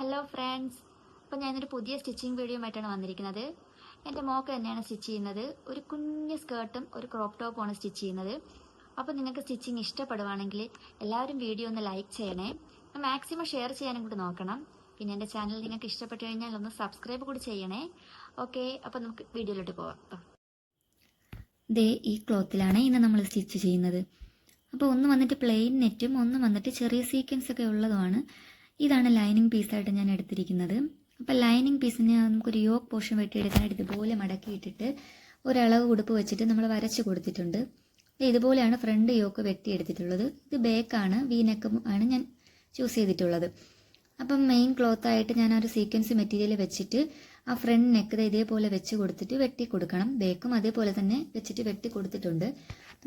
Hello friends അപ്പോൾ ഞാനൊരു പുതിയ സ്റ്റിച്ചിങ് വീഡിയോ ആയിട്ടാണ് വന്നിരിക്കുന്നത്. എന്റെ മോക്ക് തന്നെയാണ് സ്റ്റിച്ച് ചെയ്യുന്നത്. ഒരു കുഞ്ഞ് സ്കേർട്ടും ഒരു ക്രോപ്പ് ടോപ്പുമാണ് സ്റ്റിച്ച് ചെയ്യുന്നത്. അപ്പോൾ നിങ്ങൾക്ക് സ്റ്റിച്ചിങ് ഇഷ്ടപ്പെടുവാണെങ്കിൽ എല്ലാവരും വീഡിയോ ഒന്ന് ലൈക്ക് ചെയ്യണേ. മാക്സിമം ഷെയർ ചെയ്യാനും കൂടി നോക്കണം. പിന്നെ എന്റെ ചാനൽ നിങ്ങൾക്ക് ഇഷ്ടപ്പെട്ടു കഴിഞ്ഞാൽ ഒന്ന് സബ്സ്ക്രൈബ് കൂടി ചെയ്യണേ. ഓക്കെ അപ്പോൾ നമുക്ക് വീഡിയോയിലോട്ട് പോവാം. ദേ ഈ ക്ലോത്തിലാണ് ഇന്ന് നമ്മൾ സ്റ്റിച്ച് ചെയ്യുന്നത്. അപ്പോൾ ഒന്ന് വന്നിട്ട് പ്ലെയിൻ നെറ്റും ഒന്ന് വന്നിട്ട് ചെറിയ സീക്വൻസ് ഒക്കെ ഉള്ളതുമാണ്. ഇതാണ് ലൈനിങ് പീസായിട്ട് ഞാൻ എടുത്തിരിക്കുന്നത്. അപ്പോൾ ലൈനിങ് പീസിന് നമുക്കൊരു യോക്ക് പോർഷൻ വെട്ടിയെടുക്കാനായിട്ട് ഇതുപോലെ മടക്കിയിട്ടിട്ട് ഒരളവ് ഉടുപ്പ് വെച്ചിട്ട് നമ്മൾ വരച്ച് കൊടുത്തിട്ടുണ്ട്. ഇതുപോലെയാണ് ഫ്രണ്ട് യോക്ക് വെട്ടിയെടുത്തിട്ടുള്ളത്. ഇത് ബേക്കാണ് വി നെക്ക് ആണ് ഞാൻ ചൂസ് ചെയ്തിട്ടുള്ളത്. അപ്പം മെയിൻ ക്ലോത്ത് ആയിട്ട് ഞാൻ ഒരു സീക്വൻസ് മെറ്റീരിയൽ വെച്ചിട്ട് ആ ഫ്രണ്ട് നെക്ക് ഇതേപോലെ വെച്ച് കൊടുത്തിട്ട് വെട്ടി കൊടുക്കണം ബേക്കും അതേപോലെ തന്നെ വെച്ചിട്ട് വെട്ടി കൊടുത്തിട്ടുണ്ട്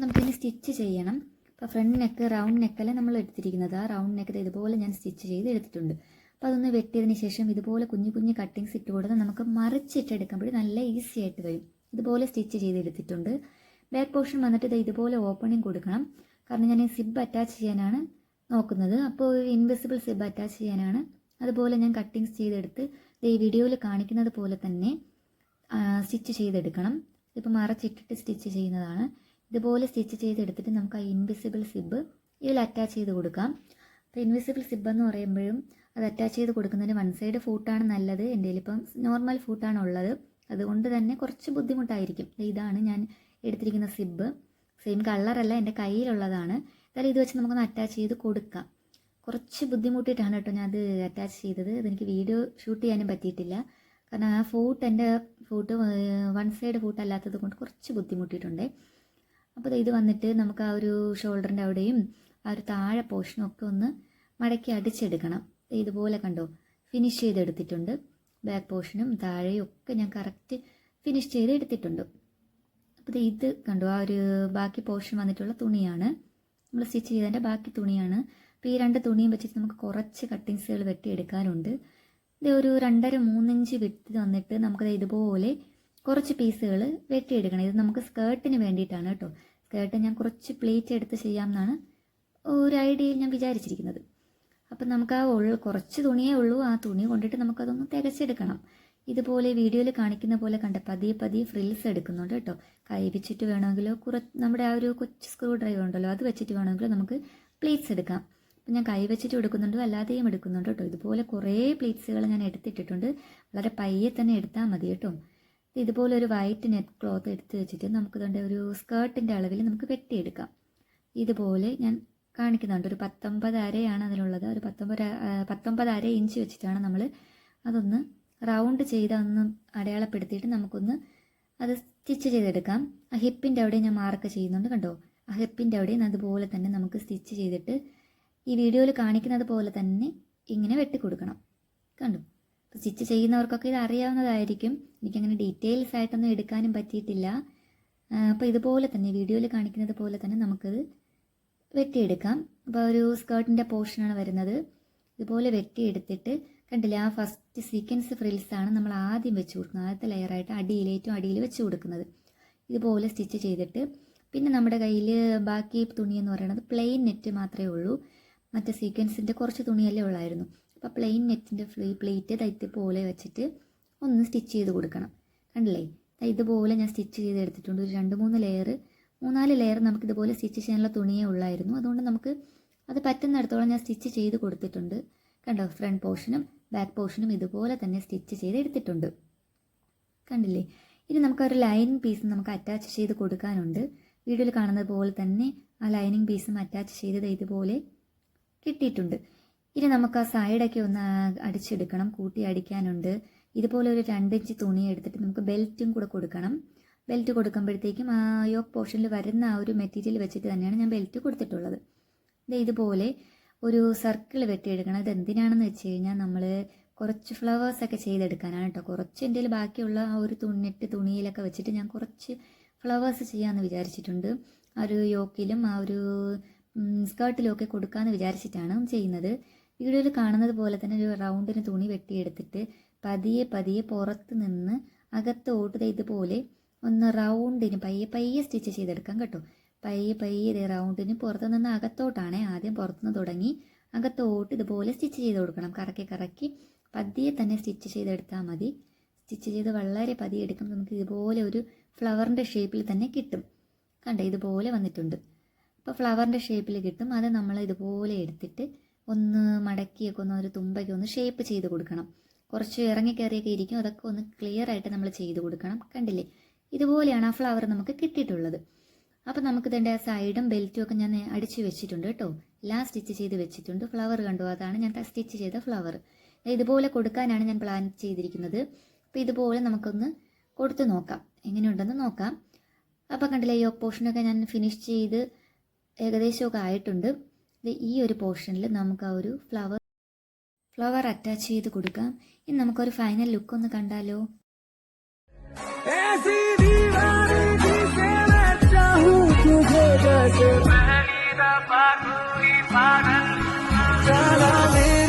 നമുക്കിനി സ്റ്റിച്ച് ചെയ്യണം. അപ്പോൾ ഫ്രണ്ട് നെക്ക് റൗണ്ട് നെക്കല്ല നമ്മൾ എടുത്തിരിക്കുന്നത്? ആ റൗണ്ട് നെക്ക് ഇതുപോലെ ഞാൻ സ്റ്റിച്ച് ചെയ്ത് എടുത്തിട്ടുണ്ട്. അപ്പോൾ അതൊന്ന് വെട്ടിയതിന് ശേഷം ഇതുപോലെ കുഞ്ഞു കുഞ്ഞു കട്ടിങ്സ് ഇട്ട് കൊടുത്ത് നമുക്ക് മറിച്ചിട്ട് എടുക്കുമ്പോൾ നല്ല ഈസി ആയിട്ട് വരും. ഇതുപോലെ സ്റ്റിച്ച് ചെയ്ത് എടുത്തിട്ടുണ്ട്. ബാക്ക് പോർഷൻ വന്നിട്ട് ഇത് ഇതുപോലെ ഓപ്പണിങ് കൊടുക്കണം. കാരണം ഞാൻ ഈ സിബ് അറ്റാച്ച് ചെയ്യാനാണ് നോക്കുന്നത്. അപ്പോൾ ഇൻവിസിബിൾ സിബ് അറ്റാച്ച് ചെയ്യാനാണ്. അതുപോലെ ഞാൻ കട്ടിങ്സ് ചെയ്തെടുത്ത് ഈ വീഡിയോയിൽ കാണിക്കുന്നത് പോലെ തന്നെ സ്റ്റിച്ച് ചെയ്തെടുക്കണം. ഇപ്പോൾ മറച്ചിട്ടിട്ട് സ്റ്റിച്ച് ചെയ്യുന്നതാണ്. ഇതുപോലെ സ്റ്റിച്ച് ചെയ്തെടുത്തിട്ട് നമുക്ക് ആ ഇൻവിസിബിൾ സിബ് ഇതിൽ അറ്റാച്ച് ചെയ്ത് കൊടുക്കാം. അപ്പോൾ ഇൻവിസിബിൾ സിബ് എന്ന് പറയുമ്പോഴും അത് അറ്റാച്ച് ചെയ്ത് കൊടുക്കുന്നതിന് വൺ സൈഡ് ഫൂട്ടാണ് നല്ലത്. എന്റെ ഇപ്പം നോർമൽ ഫൂട്ടാണ് ഉള്ളത്. അതുകൊണ്ട് തന്നെ കുറച്ച് ബുദ്ധിമുട്ടായിരിക്കും. ഇതാണ് ഞാൻ എടുത്തിരിക്കുന്ന സിബ് സെയിം കളറല്ല എന്റെ കയ്യിലുള്ളതാണ്. എന്തായാലും ഇത് വെച്ച് നമുക്കൊന്ന് അറ്റാച്ച് ചെയ്ത് കൊടുക്കാം. കുറച്ച് ബുദ്ധിമുട്ടിയിട്ടാണ് കേട്ടോ ഞാൻ അത് അറ്റാച്ച് ചെയ്തത്. അതെനിക്ക് വീഡിയോ ഷൂട്ട് ചെയ്യാനും പറ്റിയിട്ടില്ല. കാരണം ആ ഫൂട്ട് എന്റെ ഫൂട്ട് വൺ സൈഡ് ഫൂട്ട് അല്ലാത്തത് കൊണ്ട് കുറച്ച് ബുദ്ധിമുട്ടിയിട്ടുണ്ട്. അപ്പോൾ ഇത് വന്നിട്ട് നമുക്ക് ആ ഒരു ഷോൾഡറിന്റെ അവിടെയും ആ ഒരു താഴെ പോർഷനും ഒക്കെ ഒന്ന് മടക്കി അടിച്ചെടുക്കണം. ഇതുപോലെ കണ്ടോ ഫിനിഷ് ചെയ്തെടുത്തിട്ടുണ്ട്. ബാക്ക് പോർഷനും താഴെയും ഒക്കെ ഞാൻ കറക്റ്റ് ഫിനിഷ് ചെയ്ത് എടുത്തിട്ടുണ്ട് അപ്പോൾ ഇത് കണ്ടു ആ ഒരു ബാക്കി പോർഷൻ വന്നിട്ടുള്ള തുണിയാണ്. നമ്മൾ സ്റ്റിച്ച് ചെയ്തതിന്റെ ബാക്കി തുണിയാണ്. അപ്പോൾ ഈ രണ്ട് തുണിയും വെച്ചിട്ട് നമുക്ക് കുറച്ച് കട്ടിങ്സുകൾ വെട്ടിയെടുക്കാനുണ്ട്. ഇത് ഒരു രണ്ടര മൂന്നിഞ്ച് വിട്ട് വന്നിട്ട് നമുക്കത് ഇതുപോലെ കുറച്ച് പീസുകൾ വെട്ടിയെടുക്കണം. ഇത് നമുക്ക് സ്കേർട്ടിന് വേണ്ടിയിട്ടാണ് കേട്ടോ. സ്കേർട്ട് ഞാൻ കുറച്ച് പ്ലേറ്റ് എടുത്ത് ചെയ്യാമെന്നാണ് ഒരു ഐഡിയയിൽ ഞാൻ വിചാരിച്ചിരിക്കുന്നത്. അപ്പം നമുക്ക് ആ ഉള്ള കുറച്ച് തുണിയേ ഉള്ളൂ. ആ തുണി കൊണ്ടിട്ട് നമുക്കതൊന്ന് തികച്ചെടുക്കണം. ഇതുപോലെ വീഡിയോയിൽ കാണിക്കുന്ന പോലെ കണ്ട പതിയെ പതിയെ ഫ്രിൽസ് എടുക്കുന്നുണ്ട് കേട്ടോ. കൈ വെച്ചിട്ട് വേണമെങ്കിലോ കുറ നമ്മുടെ ആ ഒരു കൊച്ചു സ്ക്രൂ ഡ്രൈവർ ഉണ്ടല്ലോ അത് വെച്ചിട്ട് വേണമെങ്കിലോ നമുക്ക് പ്ലേറ്റ്സ് എടുക്കാം. അപ്പം ഞാൻ കൈ വെച്ചിട്ട് എടുക്കുന്നുണ്ട് അല്ലാതെയും എടുക്കുന്നുണ്ട് കേട്ടോ. ഇതുപോലെ കുറേ പ്ലേറ്റ്സുകൾ ഞാൻ എടുത്തിട്ടിട്ടുണ്ട്. വളരെ പയ്യെ തന്നെ എടുത്താൽ മതി കേട്ടോ. ഇതുപോലെ ഒരു വൈറ്റ് നെറ്റ് ക്ലോത്ത് എടുത്ത് വെച്ചിട്ട് നമുക്ക് ഇതുകൊണ്ട് ഒരു സ്കേർട്ടിന്റെ അളവിൽ നമുക്ക് വെട്ടിയെടുക്കാം. ഇതുപോലെ ഞാൻ കാണിക്കുന്നുണ്ട്. ഒരു പത്തൊമ്പത് അരയാണ് അതിലുള്ളത്. ഒരു പത്തൊമ്പത് പത്തൊമ്പത് അര ഇഞ്ച് വെച്ചിട്ടാണ് നമ്മൾ അതൊന്ന് റൗണ്ട് ചെയ്ത് ഒന്ന് അടയാളപ്പെടുത്തിയിട്ട് നമുക്കൊന്ന് അത് സ്റ്റിച്ച് ചെയ്തെടുക്കാം. ആ ഹിപ്പിന്റെ അവിടെ ഞാൻ മാർക്ക് ചെയ്യുന്നുണ്ട് കണ്ടോ? ആ ഹിപ്പിന്റെ അവിടെ അതുപോലെ തന്നെ നമുക്ക് സ്റ്റിച്ച് ചെയ്തിട്ട് ഈ വീഡിയോയിൽ കാണിക്കുന്നത് പോലെ തന്നെ ഇങ്ങനെ വെട്ടിക്കൊടുക്കണം. കണ്ടു? സ്റ്റിച്ച് ചെയ്യുന്നവർക്കൊക്കെ ഇത് അറിയാവുന്നതായിരിക്കും എനിക്കങ്ങനെ ഡീറ്റെയിൽസ് ആയിട്ടൊന്നും എടുക്കാനും പറ്റിയിട്ടില്ല. അപ്പോൾ ഇതുപോലെ തന്നെ വീഡിയോയിൽ കാണിക്കുന്നത് പോലെ തന്നെ നമുക്കത് വെട്ടിയെടുക്കാം. അപ്പോൾ ഒരു സ്കേർട്ടിന്റെ പോർഷനാണ് വരുന്നത്. ഇതുപോലെ വെട്ടിയെടുത്തിട്ട് കണ്ടില്ലേ ആ ഫസ്റ്റ് സീക്വൻസ് ഫ്രിൽസാണ് നമ്മൾ ആദ്യം വെച്ച് കൊടുക്കുന്നത്. ആദ്യത്തെ ലെയറായിട്ട് അടിയിൽ ഏറ്റവും അടിയിൽ വെച്ച് കൊടുക്കുന്നത്. ഇതുപോലെ സ്റ്റിച്ച് ചെയ്തിട്ട് പിന്നെ നമ്മുടെ കയ്യിൽ ബാക്കി തുണി എന്ന് പറയുന്നത് പ്ലെയിൻ നെറ്റ് മാത്രമേ ഉള്ളൂ. മറ്റേ സീക്വൻസിന്റെ കുറച്ച് തുണിയല്ലേ ഉള്ളായിരുന്നു. അപ്പോൾ പ്ലെയിൻ നെറ്റിന്റെ ഫ്ലീ പ്ലേറ്റ് തയ്ത്ത് പോലെ വെച്ചിട്ട് ഒന്ന് സ്റ്റിച്ച് ചെയ്ത് കൊടുക്കണം. കണ്ടില്ലേ? ഇതുപോലെ ഞാൻ സ്റ്റിച്ച് ചെയ്ത് എടുത്തിട്ടുണ്ട്. ഒരു രണ്ട് മൂന്ന് ലെയർ മൂന്നാൽ ലെയർ നമുക്ക് ഇതുപോലെ സ്റ്റിച്ച് ചെയ്യാനുള്ള തുണിയേ ഉള്ളായിരുന്നു. അതുകൊണ്ട് നമുക്ക് അത് പറ്റുന്നിടത്തോളം ഞാൻ സ്റ്റിച്ച് ചെയ്ത് കൊടുത്തിട്ടുണ്ട്. കണ്ടോ? ഫ്രണ്ട് പോർഷനും ബാക്ക് പോർഷനും ഇതുപോലെ തന്നെ സ്റ്റിച്ച് ചെയ്ത് എടുത്തിട്ടുണ്ട്. കണ്ടില്ലേ? ഇനി നമുക്ക് ഒരു ലൈനിങ് പീസ് നമുക്ക് അറ്റാച്ച് ചെയ്ത് കൊടുക്കാനുണ്ട്. വീഡിയോയിൽ കാണുന്നത് പോലെ തന്നെ ആ ലൈനിങ് പീസും അറ്റാച്ച് ചെയ്തത് ഇതുപോലെ കിട്ടിയിട്ടുണ്ട്. ഇനി നമുക്ക് ആ സൈഡൊക്കെ ഒന്ന് അടിച്ചെടുക്കണം. കൂട്ടി അടിക്കാനുണ്ട്. ഇതുപോലെ ഒരു രണ്ടിഞ്ച് തുണി എടുത്തിട്ട് നമുക്ക് ബെൽറ്റും കൂടെ കൊടുക്കണം. ബെൽറ്റ് കൊടുക്കുമ്പോഴത്തേക്കും ആ യോക്ക് പോർഷനിൽ വരുന്ന ആ ഒരു മെറ്റീരിയൽ വെച്ചിട്ട് തന്നെയാണ് ഞാൻ ബെൽറ്റ് കൊടുത്തിട്ടുള്ളത്. ഇത് ഇതുപോലെ ഒരു സർക്കിൾ വെട്ടിയെടുക്കണം. ഇത് എന്തിനാണെന്ന് വെച്ച് കഴിഞ്ഞാൽ നമ്മൾ കുറച്ച് ഫ്ലവേഴ്സൊക്കെ ചെയ്തെടുക്കാനാണ് കേട്ടോ കുറച്ച് എന്റെ ബാക്കിയുള്ള ആ ഒരു തുണിട്ട് തുണിയിലൊക്കെ വെച്ചിട്ട് ഞാൻ കുറച്ച് ഫ്ലവേഴ്സ് ചെയ്യാമെന്ന് വിചാരിച്ചിട്ടുണ്ട്. ആ ഒരു യോക്കിലും ആ ഒരു സ്കേർട്ടിലും ഒക്കെ കൊടുക്കാമെന്ന് വിചാരിച്ചിട്ടാണ് ചെയ്യുന്നത്. വീഡിയോയിൽ കാണുന്നത് പോലെ തന്നെ ഒരു റൗണ്ടിന് തുണി വെട്ടിയെടുത്തിട്ട് പതിയെ പതിയെ പുറത്ത് നിന്ന് അകത്തോട്ട് ഇതുപോലെ ഒന്ന് റൗണ്ടിന് പയ്യെ പയ്യെ സ്റ്റിച്ച് ചെയ്തെടുക്കാം കേട്ടോ. പയ്യെ പയ്യെ റൗണ്ടിന് പുറത്ത് നിന്ന് അകത്തോട്ടാണ് ആദ്യം പുറത്തുനിന്ന് തുടങ്ങി അകത്തോട്ട് ഇതുപോലെ സ്റ്റിച്ച് ചെയ്ത് കൊടുക്കണം. കറക്കി കറക്കി പതിയെ തന്നെ സ്റ്റിച്ച് ചെയ്തെടുത്താൽ മതി. സ്റ്റിച്ച് ചെയ്ത് വളരെ പതിയെ എടുക്കുമ്പോൾ നമുക്ക് ഇതുപോലെ ഒരു ഫ്ലവറിന്റെ ഷേപ്പിൽ തന്നെ കിട്ടും. കണ്ടേ? ഇതുപോലെ വന്നിട്ടുണ്ട്. അപ്പോൾ ഫ്ലവറിന്റെ ഷേപ്പിൽ കിട്ടും. അത് നമ്മൾ ഇതുപോലെ എടുത്തിട്ട് ഒന്ന് മടക്കിയൊക്കെ ഒന്ന് ഒരു തുമ്പയ്ക്ക് ഒന്ന് ഷേപ്പ് ചെയ്ത് കൊടുക്കണം. കുറച്ച് ഇറങ്ങിക്കയറിയൊക്കെ ഇരിക്കും. അതൊക്കെ ഒന്ന് ക്ലിയർ ആയിട്ട് നമ്മൾ ചെയ്ത് കൊടുക്കണം. കണ്ടില്ലേ? ഇതുപോലെയാണ് ആ ഫ്ലവർ നമുക്ക് കിട്ടിയിട്ടുള്ളത്. അപ്പോൾ നമുക്ക് ഇതിന്റെ ആ സൈഡും ബെൽറ്റും ഒക്കെ ഞാൻ അടിച്ച് വെച്ചിട്ടുണ്ട് കേട്ടോ. എല്ലാം സ്റ്റിച്ച് ചെയ്ത് വെച്ചിട്ടുണ്ട്. ഫ്ലവർ കണ്ടു? അതാണ് ഞാൻ സ്റ്റിച്ച് ചെയ്ത ഫ്ലവർ ഇതുപോലെ കൊടുക്കാനാണ് ഞാൻ പ്ലാൻ ചെയ്തിരിക്കുന്നത്. അപ്പോൾ ഇതുപോലെ നമുക്കൊന്ന് കൊടുത്ത് നോക്കാം. എങ്ങനെയുണ്ടെന്ന് നോക്കാം. അപ്പോൾ കണ്ടില്ലേ ഈ പോർഷനൊക്കെ ഞാൻ ഫിനിഷ് ചെയ്ത് ഏകദേശമൊക്കെ ആയിട്ടുണ്ട്. ഈ ഒരു പോർഷനിൽ നമുക്ക് ആ ഒരു ഫ്ലവർ ഫ്ലവർ അറ്റാച്ച് ചെയ്ത് കൊടുക്കാം. ഇനി നമുക്കൊരു ഫൈനൽ ലുക്ക് ഒന്ന് കണ്ടാലോ? ചാലാ